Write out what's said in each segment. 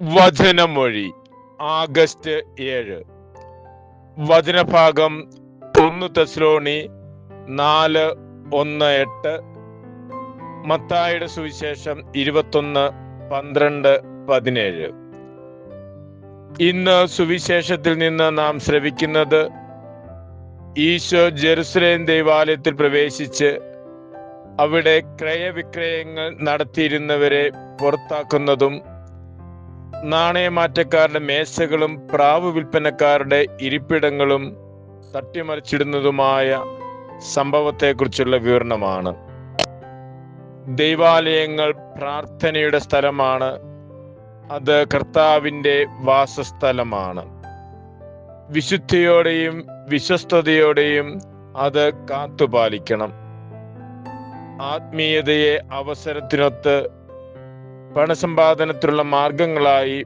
വചനമൊഴി August ഏഴ്. വചനഭാഗം ഒന്ന് തെസ്ലോണി നാല് ഒന്ന് എട്ട്. മത്തായുടെ സുവിശേഷം ഇരുപത്തൊന്ന് പന്ത്രണ്ട് പതിനേഴ്. ഇന്ന് സുവിശേഷത്തിൽ നിന്ന് നാം ശ്രവിക്കുന്നത് ഈശോ ജെറുസലേം ദേവാലയത്തിൽ പ്രവേശിച്ച് അവിടെ ക്രയവിക്രയങ്ങൾ നടത്തിയിരുന്നവരെ പുറത്താക്കുന്നതും നാണയമാറ്റക്കാരുടെ മേശകളും പ്രാവ് വിൽപ്പനക്കാരുടെ ഇരിപ്പിടങ്ങളും തട്ടിമറിച്ചിടുന്നതുമായ സംഭവത്തെക്കുറിച്ചുള്ള വിവരണമാണ്. ദൈവാലയങ്ങൾ പ്രാർത്ഥനയുടെ സ്ഥലമാണ്. അത് കർത്താവിന്റെ വാസസ്ഥലമാണ്. വിശുദ്ധിയോടെയും വിശ്വസ്തയോടെയും അത് കാത്തുപാലിക്കണം. ആത്മീയതയെ അവസരത്തിനൊത്ത് പണസമ്പാദനത്തിലുള്ള മാർഗങ്ങളായി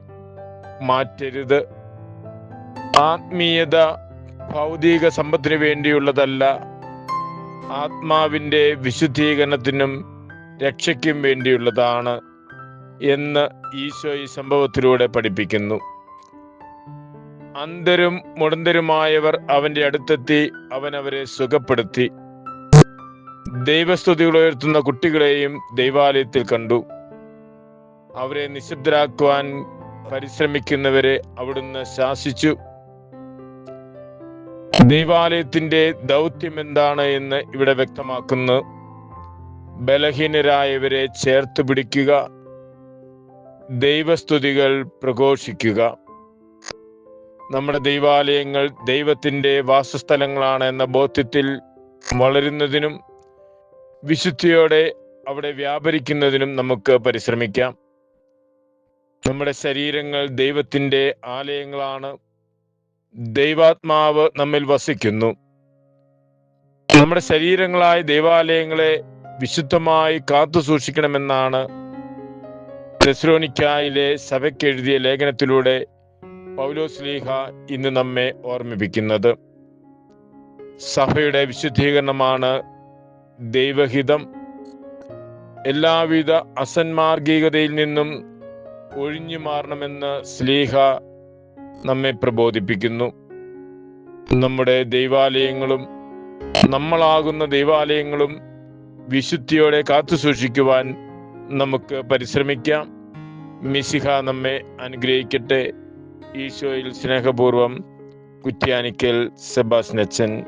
മാറ്റരുത്. ആത്മീയത ഭൗതിക സമ്പത്തിനു വേണ്ടിയുള്ളതല്ല ആത്മാവിന്റെ വിശുദ്ധീകരണത്തിനും രക്ഷയ്ക്കും വേണ്ടിയുള്ളതാണ് എന്ന് ഈശോ ഈ സംഭവത്തിലൂടെ പഠിപ്പിക്കുന്നു. അന്തരും മുടന്തരുമായവർ അവന്റെ അടുത്തെത്തി അവൻ അവരെ സുഖപ്പെടുത്തി. ദൈവസ്തുതികൾ ഉയർത്തുന്ന കുട്ടികളെയും ദൈവാലയത്തിൽ കണ്ടു. അവരെ നിശബ്ദരാക്കുവാൻ പരിശ്രമിക്കുന്നവരെ അവിടുന്ന് ശാസിച്ചു. ദൈവാലയത്തിന്റെ ദൗത്യം എന്താണ് എന്ന് ഇവിടെ വ്യക്തമാക്കുന്നു. ബലഹീനരായവരെ ചേർത്ത് പിടിക്കുക. ദൈവസ്തുതികൾ പ്രഘോഷിക്കുക. നമ്മുടെ ദൈവാലയങ്ങൾ ദൈവത്തിന്റെ വാസസ്ഥലങ്ങളാണ് എന്ന ബോധ്യത്തിൽ വളരുന്നതിനും വിശുദ്ധിയോടെ അവിടെ വ്യാപരിക്കുന്നതിനും നമുക്ക് പരിശ്രമിക്കാം. നമ്മുടെ ശരീരങ്ങൾ ദൈവത്തിന്റെ ആലയങ്ങളാണ്. ദൈവാത്മാവ് നമ്മിൽ വസിക്കുന്നു. നമ്മുടെ ശരീരങ്ങളായ ദൈവാലയങ്ങളെ വിശുദ്ധമായി കാത്തു സൂക്ഷിക്കണമെന്നാണ് തെസ്രോനിക്കായിലെ സഭയ്ക്ക് എഴുതിയ ലേഖനത്തിലൂടെ പൗലോസ്ലീഹ ഇന്ന് നമ്മെ ഓർമ്മിപ്പിക്കുന്നത്. സഭയുടെ വിശുദ്ധീകരണമാണ് ദൈവഹിതം. എല്ലാവിധ അസന്മാർഗികതയിൽ നിന്നും ഒഴിഞ്ഞു മാറണമെന്ന് സ്ലീഹ നമ്മെ പ്രബോധിപ്പിക്കുന്നു. നമ്മുടെ ദൈവാലയങ്ങളും നമ്മളാകുന്ന ദൈവാലയങ്ങളും വിശുദ്ധിയോടെ കാത്തു സൂക്ഷിക്കുവാൻ നമുക്ക് പരിശ്രമിക്കാം. മിസിഹ നമ്മെ അനുഗ്രഹിക്കട്ടെ. ഈശോയിൽ സ്നേഹപൂർവം കുറ്റ്യാനിക്കൽ സെബാസ്നച്ചൻ